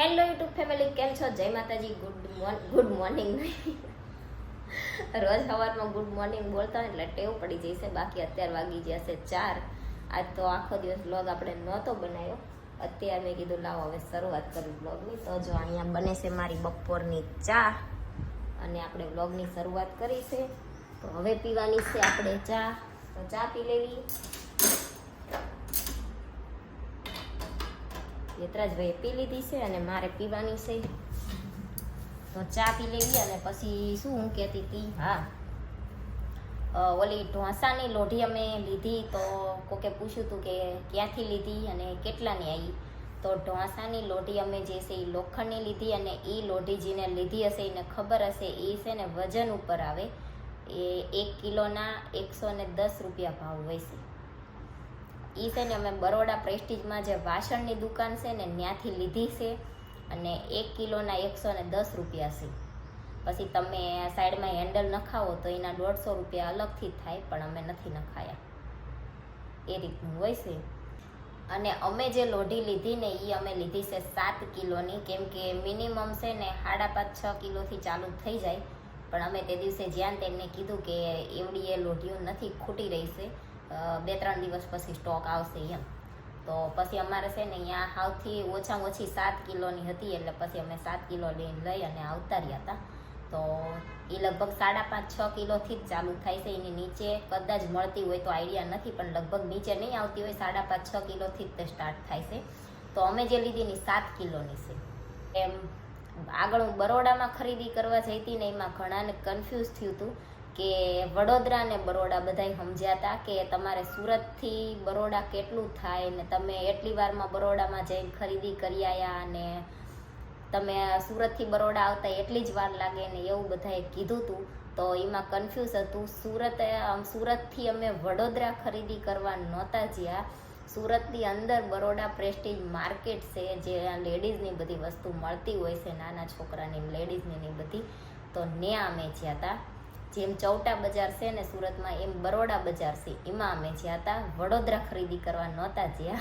Hello YouTube family, કેમ છો? જય માતાજી, ગુડ ગુડ મોર્નિંગ. રોજ સવારમાં ગુડ મોર્નિંગ બોલતા એટલે ટેવ પડી જશે બાકી અત્યારે વાગી જશે ચાર. આજ તો આખો દિવસ બ્લોગ આપણે નહોતો બનાવ્યો. અત્યારે મેં કીધું, લાવો હવે શરૂઆત કરી બ્લોગની તો જો અહીંયા બને છે મારી બપોરની ચા અને આપણે બ્લોગની શરૂઆત કરી છે. તો હવે પીવાની છે આપણે ચા. તો ચા પી લેવી. યતરાજભાઈએ પી લીધી છે અને મારે પીવાની છે. તો ચા પી લેવી અને પછી શું હું કહેતી હતી? હા. ઓલી ઢોસાની લોઢી અમે લીધી તો કોકે પૂછ્યું હતું કે ક્યાંથી લીધી અને કેટલાની આવી તો ઢોસાની લોઢી અમે જે છે એ લોખંડની લીધી અને એ લોઢી જેને લીધી હશે એને ખબર હશે એ છે ને વજન ઉપર આવે. એ એક કિલોના એકસો ને દસ રૂપિયા ભાવ હોય એ છે ને અમે બરોડા પ્રેસ્ટીજમાં જે વાસણની દુકાન છે ને ત્યાંથી લીધી છે અને એક કિલોના એકસો ને દસ રૂપિયા છે. પછી તમે સાઈડમાં હેન્ડલ નખાવો તો એના દોઢસો રૂપિયા અલગથી થાય, પણ અમે નથી નખાયા. એ રીતનું હોય છે. અને અમે જે લોઢી લીધી ને એ અમે લીધી છે સાત કિલોની, કેમ કે મિનિમમ છે ને સાડા પાંચ, છ કિલોથી ચાલુ થઈ જાય. પણ અમે તે દિવસે જ્યાં તેમને કીધું કે એવડી એ લોઢીઓ નથી ખૂટી રહી છે બે ત્રણ દિવસ પછી સ્ટોક આવશે એમ. તો પછી અમારે છે ને અહીંયા સૌથી ઓછામાં ઓછી સાત કિલોની હતી, એટલે પછી અમે સાત કિલો લઈને લઈ અને આવતા રહ્યા હતા. તો એ લગભગ સાડા પાંચ, છ કિલોથી જ ચાલુ થાય છે. એની નીચે કદાચ મળતી હોય તો આઈડિયા નથી, પણ લગભગ નીચે નહીં આવતી હોય, સાડા પાંચ, છ કિલોથી જ તે સ્ટાર્ટ થાય છે. તો અમે જે લીધી ની સાત કિલોની છે. એમ, આગળ હું બરોડામાં ખરીદી કરવા જઈ હતી ને એમાં ઘણાને કન્ફ્યુઝ થયું હતું કે વડોદરા ને બરોડા બધાય સમજ્યા હતા કે તમારે સુરતથી બરોડા કેટલું થાય ને તમે એટલી વારમાં બરોડામાં જઈને ખરીદી કરી આવ્યા અને તમે સુરતથી બરોડા આવતા એટલી જ વાર લાગે ને એવું બધાએ કીધું હતું તો એમાં કન્ફ્યુઝ હતું. સુરત સુરતથી અમે વડોદરા ખરીદી કરવા નહોતા જ્યાં. સુરતની અંદર બરોડા પ્રેસ્ટીજ માર્કેટ છે, જે લેડીઝની બધી વસ્તુ મળતી હોય છે, નાના છોકરાની લેડીઝની બધી. તો ત્યાં અમે જ્યાં હતા જેમ ચૌટા બજાર છે ને સુરતમાં એમ બરોડા બજાર છે, એમાં અમે જ્યાં હતા, વડોદરા ખરીદી કરવા નહોતા જ્યાં.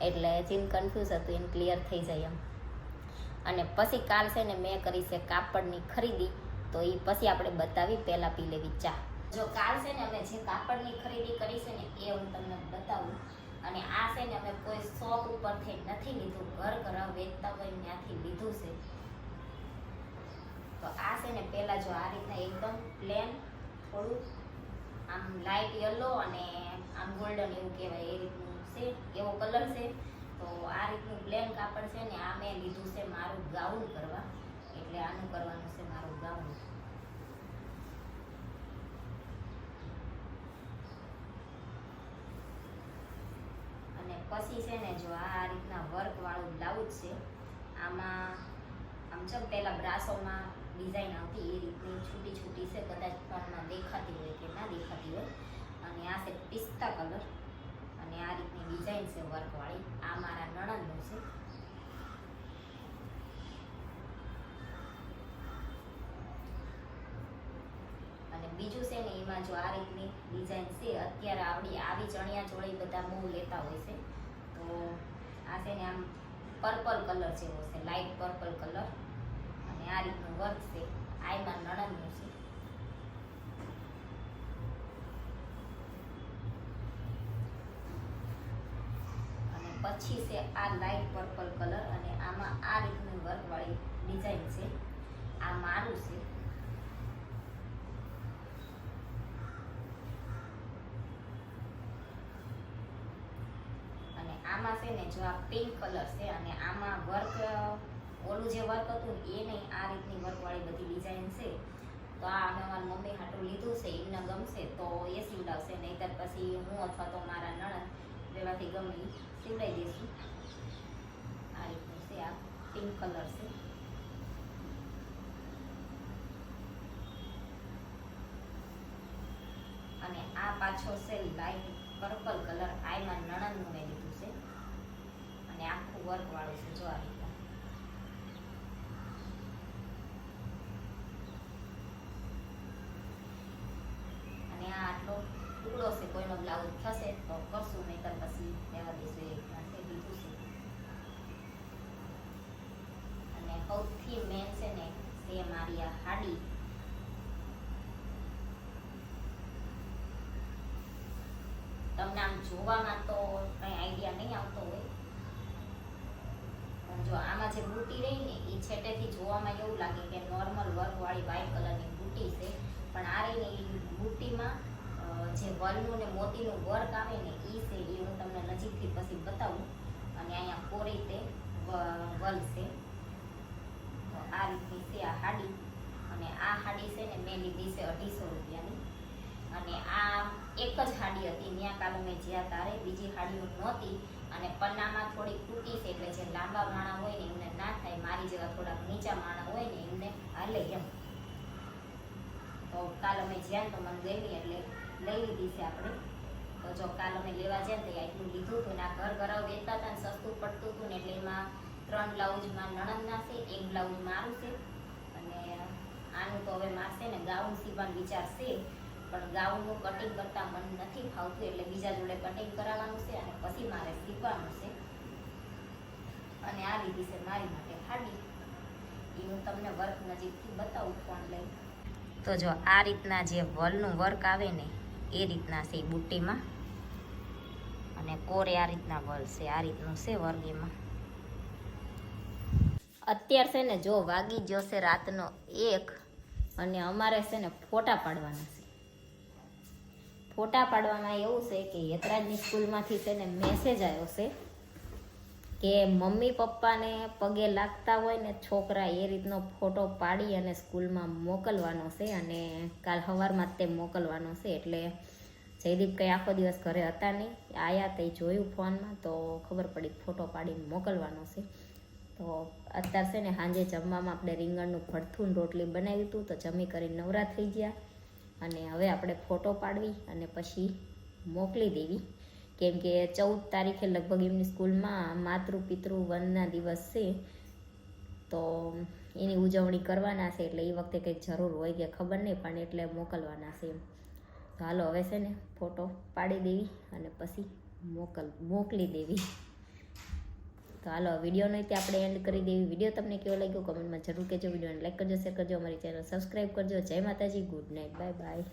એટલે જેમ કન્ફ્યુઝ હતું એમ ક્લિયર થઈ જાય એમ. અને પછી કાલ છે ને મેં કરી છે કાપડની ખરીદી, તો એ પછી આપણે બતાવી, પહેલાં પી લેવી ચા. જો કાલ છે ને અમે જે કાપડની ખરીદી કરી છે ને, એ હું તમને બતાવું. અને આ છે ને અમે કોઈ શોપ ઉપરથી નથી લીધું, ઘર ઘર વેચતા હોય ત્યાંથી લીધું છે. આ છે ને પહેલાં જો આ રીતના એકદમ પ્લેન થોડું આમ લાઇટ યલો અને આમ ગોલ્ડન એવું કહેવાય એ રીતનું છે, એવો કલર છે. તો આ રીતનું પ્લેન કાપડ છે ને આ મેં લીધું છે મારું ગાઉન કરવા. એટલે આનું કરવાનું છે મારું ગાઉન અને પછી છે ને જો આ રીતના વર્કવાળું બ્લાઉઝ છે, આમાં આમ છે પહેલાં બ્રાસોમાં ડિઝાઇન આવતી એ રીતની છૂટી છૂટી છે, કદાચ ફોનમાં દેખાતી હોય કે ના દેખાતી હોય. અને આ છે પિસ્તા કલર. અને આ રીતની ડિઝાઇન છે વર્કવાળી. આ મારા નણંદનું છે. અને બીજું છે ને, એમાં જો આ રીતની ડિઝાઇન છે, અત્યારે આવડી, આવી ચણિયા ચોળી બધા બહુ લેતા હોય છે. તો આ છે ને આમ પર્પલ કલર જેવો છે લાઇટ પર્પલ કલર આ રીતનું વર્ક છે. આ એમાં નણંદનું છે. અને પછી છે આ લાઇટ પર્પલ કલર અને આમાં આ રીતની વર્કવાળી ડિઝાઇન છે. આ મારું છે. આમાં છે ને જો આ પિંક કલર છે અને આમાં વર્ક ઓલું જે વર્ક હતું એ નહીં, આ રીતની વર્કવાળી બધી ડિઝાઇન છે. તો આ અમે મારી મમ્મી હાટું લીધું છે, એમને ગમશે, તો એ સીવડાવશે. નહીંતર પછી હું અથવા તો મારા નણંદ બેમાંથી ગમે સીવડાવી દઈશું. આ રીતનું છે, આ પિંક કલર છે. અને આ પાછો છે લાઈટ પર્પલ કલર આમાં નણંદનું મેં લીધું છે. અને આખું વર્કવાળું છે, જો આ રીતના અને આ આટલો ટુકડો છે કોઈનો બ્લાઉઝ દઈશું એ રીતના છે તમને આમ જોવામાં તો કંઈ આઈડિયા નહીં આવતો હોય પણ જો આમાં જે બુટી રહી ને એ છેટેથી જોવામાં એવું લાગે કે નોર્મલ વર્ક વાળી વ્હાઈટ કલરની બુટી છે પણ આ રહીને એ બુટીમાં જે વલનું ને મોતીનું વર્ક આવે ને એ છે એ હું તમને નજીકથી પછી બતાવું. અને અહીંયા કોરી તે વલ છે. તો આ રીતની છે આ હાડી. અને આ હાડી છે ને મેં લીધી છે અઢીસો રૂપિયાની. અને આ એક જ હાડી હતી ત્યાં કાલે મેં જ્યાં તારે બીજી હાડીઓ નહોતી. અને પન્નામાં થોડી તૂટી છે એટલે જે લાંબા માણા હોય ને એમને ના થાય, મારી જેવા થોડાક નીચા માણા હોય ને એમને હાલે એમ. તો કાલ અમે જ્યાં તો મને ગમી એટલે લઈ લીધી છે આપણે. તો જો કાલ અમે લેવા જાય તો આટલું લીધું હતું ને ઘર ઘરાવ વેચતા હતા ને સસ્તું પડતું હતું ને એટલે એમાં ત્રણ બ્લાઉઝમાં નણંદના છે એક બ્લાઉઝ મારું છે. અને આનું તો હવે મારશે ને ગાઉન સીવવાનો વિચાર છે. પણ ગાઉનનું કટિંગ કરતા મન નથી ફાવતું એટલે બીજા જોડે કટિંગ કરાવવાનું છે અને પછી મારે સીવવાનું છે. અને આ લીધી છે મારી માટે ખાડી. એ હું તમને વર્ક નજીકથી બતાવું ફોન લઈ તો જો આ રીતના જે વલનું વર્ક આવે ને એ રીતના છે બુટ્ટીમાં. અને કોરે આ રીતના વળશે છે, આ રીતનું છે વર્ગીમાં. અત્યાર છે ને જો વાગી જશે રાતનો એક, અને અમારે છે ને ફોટા પાડવાના છે. ફોટા પાડવામાં એવું છે કે યતરાજની સ્કૂલમાંથી છે ને મેસેજ આવ્યો છે. કે મમ્મી પપ્પાને પગે લાગતા હોય ને છોકરા એ રીતનો ફોટો પાડી અને સ્કૂલમાં મોકલવાનો છે અને કાલ સવારમાં તે મોકલવાનો છે. એટલે જયદીપ કંઈ આખો દિવસ ઘરે હતા નહીં. આયા તે જોયું ફોનમાં તો ખબર પડી ફોટો પાડીને મોકલવાનો છે. તો અત્યારે છે ને સાંજે જમવામાં આપણે રીંગણનું ભડથું રોટલી બનાવ્યું હતું તો જમી કરીને નવરા થઈ ગયા. અને હવે આપણે ફોટો પાડવી અને પછી મોકલી દેવી. કેમ કે ચૌદ તારીખે લગભગ એમની સ્કૂલમાં માતૃ પિતૃ વનના દિવસ છે. તો એની ઉજવણી કરવાના છે એટલે એ વખતે કંઈક જરૂર હોય કે ખબર નહીં, પણ એટલે મોકલવાના છે એમ. તો હાલો હવે છે ને ફોટો પાડી દેવી અને પછી મોકલ, મોકલી દેવી. તો હાલો વિડીયોને તે આપણે એન્ડ કરી દેવી. વીડિયો તમને કેવો લાગ્યો કમેન્ટમાં જરૂર કહેજો. વિડીયોને લાઈક કરજો શેર કરજો, અમારી ચેનલ સબસ્ક્રાઈબ કરજો. જય માતાજી ગુડ નાઇટ બાય બાય